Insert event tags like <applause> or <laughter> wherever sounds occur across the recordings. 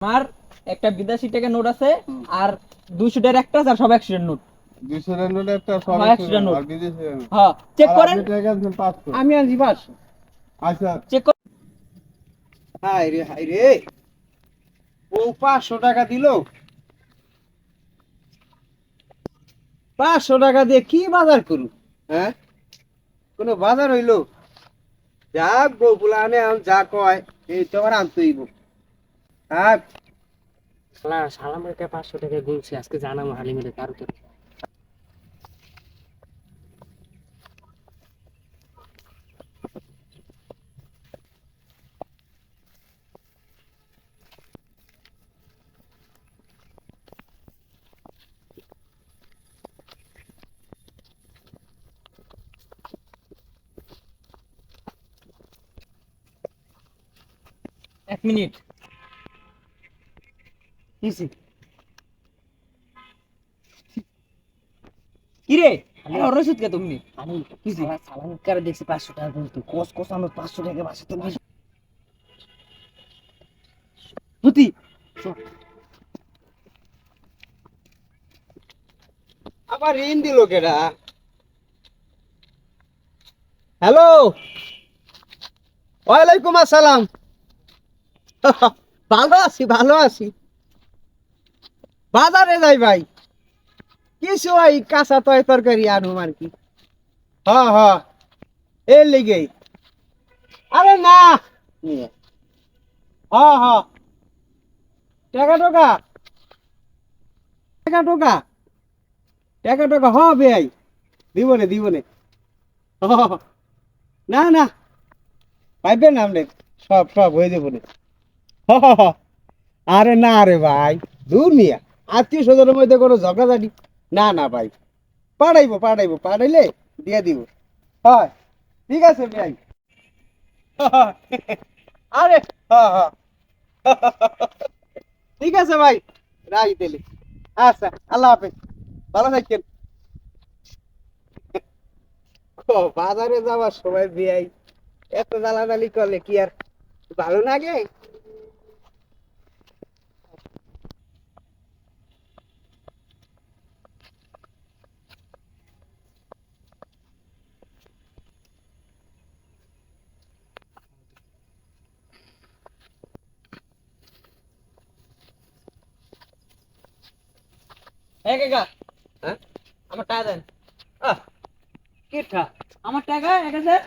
আমার একটা বিদেশি টাকা নোট আছে আর দুইশো টাকার একটা আছে আর সব একশো টাকার নোট। দুইশো নোট একটা সব হ্যাঁ। হ্যাঁ চেক করেন। আমি আনছি আচ্ছা। চেক হাই রে হাই রে। ও পাঁচশো টাকা দিল। পাঁচশো টাকা দিয়ে কি বাজার করু? হ্যাঁ? কোনো বাজার হইল? যা আম যা কয় এই তো আমার আনতেইব থাক। শালা সালামের কে পাঁচশো টাকা গুনছি আজকে জানাব হালিমের কারও তো এক মিনিট। কিরে? কে তুমি? আমি সালাম করে দেখছি পাঁচশো টাকা কস কস আমার পাঁচশো টাকা বাসে তো আবার ঋণ দিল কেডা? হ্যালো? ওয়ালাইকুম আসসালাম। <laughs> ভালো আছি ভালো আছি। বাজারে যাই ভাই। কিছু ওই কাঁচা তয় তরকারি আনুম আর কি। হ্যাঁ হ্যাঁ এর লিগেই আরে না। হ্যাঁ হ্যাঁ টাকা টোকা। টাকা টোকা। টাকা টোকা হ বেআই দিবনে দিবনে। হ, হ, হ। না না। পাইবেন না আপনি সব সব হয়ে যাব নে। হ, হ, হ। আরে না রে ভাই। দূর মিয়া আত্মীয় স্বজনের মধ্যে কোনো ঝগড়াঝাটি? না না ভাই। পাঠাইবো পাঠাইবো, পাঠাইলে দিয়ে দিব। হয়, ঠিক আছে ভাই। আরে, ঠিক আছে ভাই রাখি তাহলে আচ্ছা আল্লাহ হাফেজ। ভালো থাকেন বাজারে যাওয়ার সময় বিয়াই, এত জ্বালানালি করলে কি আর ভালো লাগে? কাকা হ্যাঁ? আমার টাকা দেন। আহ, কিটা আমার টাকা এক হাজার?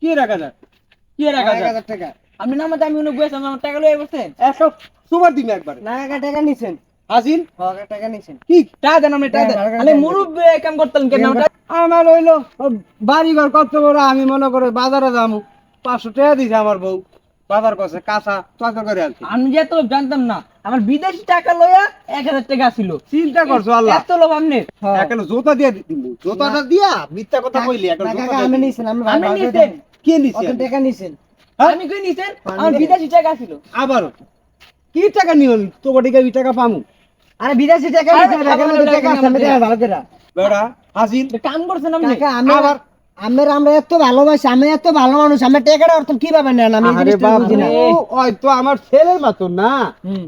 কি রাখা যায় কি এক এক হাজার? হাজার টাকা। আপনি নাম আমি উনি বসে আমার টাকা লয়ে বসছেন একশো সুবার দিন একবার। না কাকা টাকা নিছেন। টাকা নিছেন। কি? টাকা দেন আপনি টাকা দেন। হ্যাঁ, আরে। কাম করতেন কেন? আমার টাকা- আমার হইল বাড়ি ঘর কত বড় আমি মনে করে বাজারে যাব পাঁচশো টাকা দিছে আমার বউ। বাজার করছে কাঁচা তরকারি করে আনছি আমি যে লোভ জানতাম না আমার বিদেশি টাকা লইয়া এক হাজার টাকা ছিল। চিন্তা করছ আল্লাহ। এত লোভ আপনি? এখন জোতা দিয়ে দিল জোতাটা দিয়া মিথ্যা কথা কইলি জোতা আমি নিছেন আমি আমি নিছেন। কে নিছে কত টাকা নিছেন। হ্যাঁ? আমি কই নিছেন? আমার বিদেশি টাকা ছিল। আবার কি টাকা নিল এই টাকা পামু। আরে বিদেশি টাকা নিছেন টাকা আছে আমি ভালো করে। বেড়া হাসিল। এটা কাম করছেন আপনি? আবার আমার আমরা এত ভালোবাসি আমি এত ভালো মানুষ আমার টাকাটা অর্থ কীভাবে নেন আমি এই আরে জিনিসটা বুঝি না ওই তো আমার ছেলের মতন না?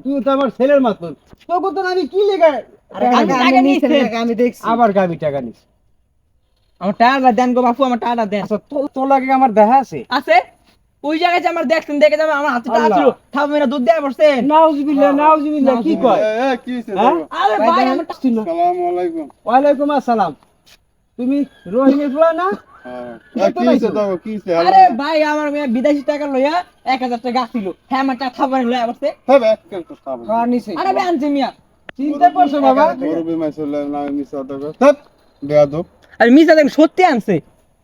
তুই তো আমার ছেলের মতন। তোকে তো আমি কি লেগে আরে আমি টাকা টাকা। টাকা দেখছি। আবার গাবি টাকা নিস আমার টাকাটা দেন গো বাপু আমার টাকাটা দেন। আচ্ছা তো তোর লাগে আমার দেখা আছে? আছে? ওই জায়গায় আমার দেখছেন দেখে যাবে আমার হাতে টাকা। ছিল। থাপ মেরা দুধ দেয়া পড়ছেন নাউজুবিল্লাহ নাউজুবিল্লাহ কি কয়? কি হইছে হ্যাঁ? আরে ভাই আমার টাকা ছিল আসসালামু আলাইকুম। ওয়ালাইকুম আসসালাম। তুমি রোহিণী ফুলা না? হ্যাঁ। আরে ভাই আমার মেয়ে বিদেশি টাকা লইয়া এক হাজার টাকা ছিল হ্যাঁ আমার টাকা থাপ লইয়া পড়ছে হ্যাঁ, আরে ভাই আনছি মিয়া। চিন্তা করছ বাবা। আরে সত্যি আনছে।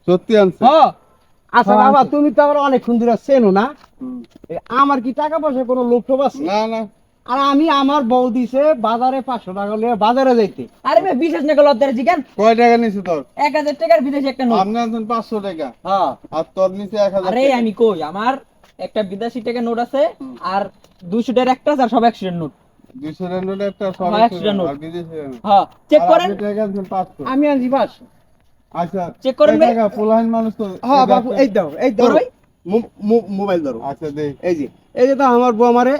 সত্যি আনছে। আচ্ছা বাবা তুমি তো আমার অনেক সুন্দর চেনো না? আমার কি টাকা পয়সা কোনো লোক আছে? না না। আর আমি আমার বউ দিছে বাজারে পাঁচশো টাকা নিয়ে বাজারে যাইতে। আরে ভাই বিশেষ না গেল জিগান কয় টাকা নিছে তোর? এক হাজার টাকার বিদেশি একটা নোট আপনি আনছেন পাঁচশো টাকা। হ্যাঁ। আর তোর নিচে এক হাজার আরে আমি কই আমার একটা বিদেশি টাকা নোট আছে আর দুইশো টাকার একটা আর সব একশো নোট। দুইশো টাকার নোট একটা সব একশো নোট। হ্যাঁ চেক করেন। আমি আনছি পাঁচশো। আচ্ছা চেক করেন। টাকা মানুষ তো হ্যাঁ বাবু এই দাও এই দাও। মোবাইল ধরো। আচ্ছা দেখ এই যে এই যে তো আমার বউ আমারে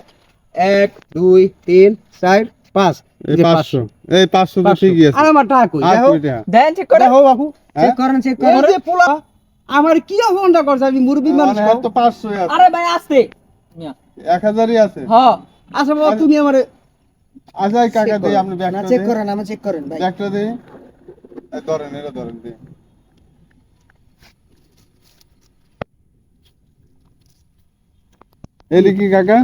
এক দুই তিন চার পাঁচ। এই পাঁচশো। এই পাঁচশো তো ঠিকই আছে। আর আমার টাকা কই? আর দেখো কই টাকা? দেন চেক করে দেখো বাবু। চেক করেন চেক এই যে পোলা আমার কি অপমানটা করছে? আমি মুরব্বী মানুষ মানে তো পাঁচশোই আছে। আরে ভাই আসতে। আছে। আচ্ছা বাবা তুমি আমারে আচ্ছা কাকা দিয়ে আপনি ব্যাগটা চেক করেন আমার চেক করেন ভাই। ব্যাগটা ধরেন এটা ধরেন এলি কি কাকা?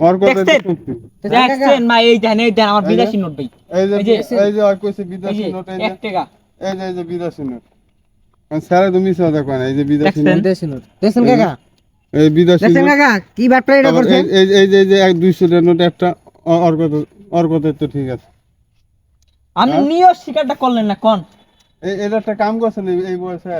ওর কথা দেখছেন? মা এই দেন এই দেন আমার বিদেশি নোট ভাই এই যে এই যে- আর কইছে বিদেশি নোট এই এক যে টাকা এই যে এই যে বিদেশি নোট স্যার তুমি সব দেখো না এই যে বিদেশি দেখছেন? নোট দেখছেন দেখছেন কাকা এই বিদেশি দেখছেন কাকা কি বাটটা এটা করছেন এই এই এই যে এই যে এক দুইশো টাকার নোট একটা তো ঠিক আছে হ্যাঁ? নিয়ে স্বীকারটা করলেন না কোন এই এটা একটা কাম করছেন এই- এই বয়সে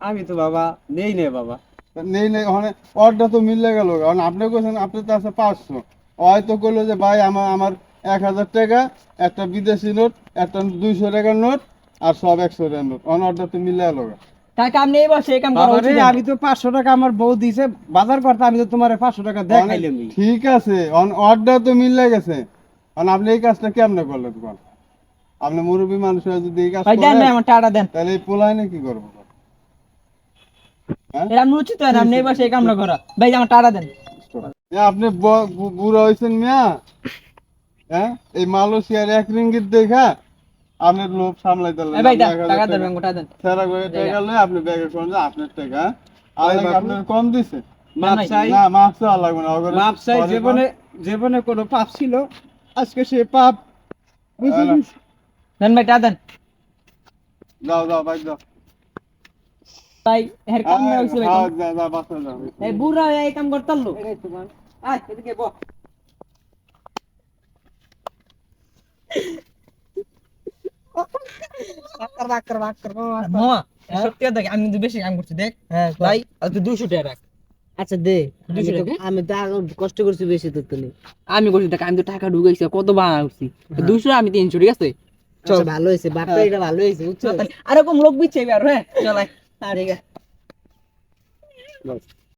আমি তো বাবা নেই নে বাবা নেই নেই ওখানে অর্ডার তো মিলে গেল। কারণ আপনি কোথায় আপনি তো আছে পাঁচশো। হয়তো করল যে ভাই আমার আমার এক হাজার টাকা একটা বিদেশি নোট একটা দুইশো টাকার নোট আর সব একশো টাকার নোট। অন অর্ডার তো মিলে গেল তাকে আপনি এই বসে কাম করা উচিত আমি তো পাঁচশো টাকা আমার বউ দিছে বাজার করতে আমি তো তোমার পাঁচশো টাকা দেখাইলাম ঠিক আছে অন অর্ডার তো মিলে গেছে। কারণ আপনি এই কাজটা কেমনে করলেন আপনি মুরব্বী মানুষ হয়ে যদি এই কাজ করেন, তাহলে এই পোলায় কি করব? হ্যাঁ? এটা আপনি উচিত হয় না আপনি এই বসে এই কামটা করা ভাই আমার টাকাটা দেন। আপনি বুড়া হয়েছেন মিয়া? হ্যাঁ? এই মালয়েশিয়ার এক রিঙ্গিত দেখা আপনার লোভ সামলাইতে এই লাগলেন। ভাই টাকা দেন টাকা। টাকা দেন। সেরা করে টাকা লয়ে আপনি ব্যাগে করেন যে আপনার টাকা? আর আপনার কম দিছে। মাপ। চাই না লাগবে না মাপ চাই জীবনে জীবনে কোনো পাপ ছিল আজকে সে পাপ। বুঝলি হ্যাঁ। দেন ভাই টাকা দেন। যাও যাও ভাই যাও ভাই এর কাম না হইছে ভাই। হ্যাঁ? যা, যা। এই বুড়া হয়ে এই কাম করতাল আয় এদিকে বল বাক্কর বাক্কর মামা সত্যি কথা কি, আমি বেশি কাম করছি দেখ। হ্যাঁ ভাই তুই দুশো টাকা রাখ। আচ্ছা দে। আমি দুশো তো টাকা? আমি তো কষ্ট করছি বেশি আমি করছি টাকা আমি তো টাকা ঢুকাইছি কত বানা উঠছি দুশো আমি তিনশো ঠিক আছে? আচ্ছা ভালো হয়েছে বাটটা এটা ভালো হয়েছে আর এরকম লোক বিচ্ছে এবার হ্যাঁ? চলাই ঠিক আছে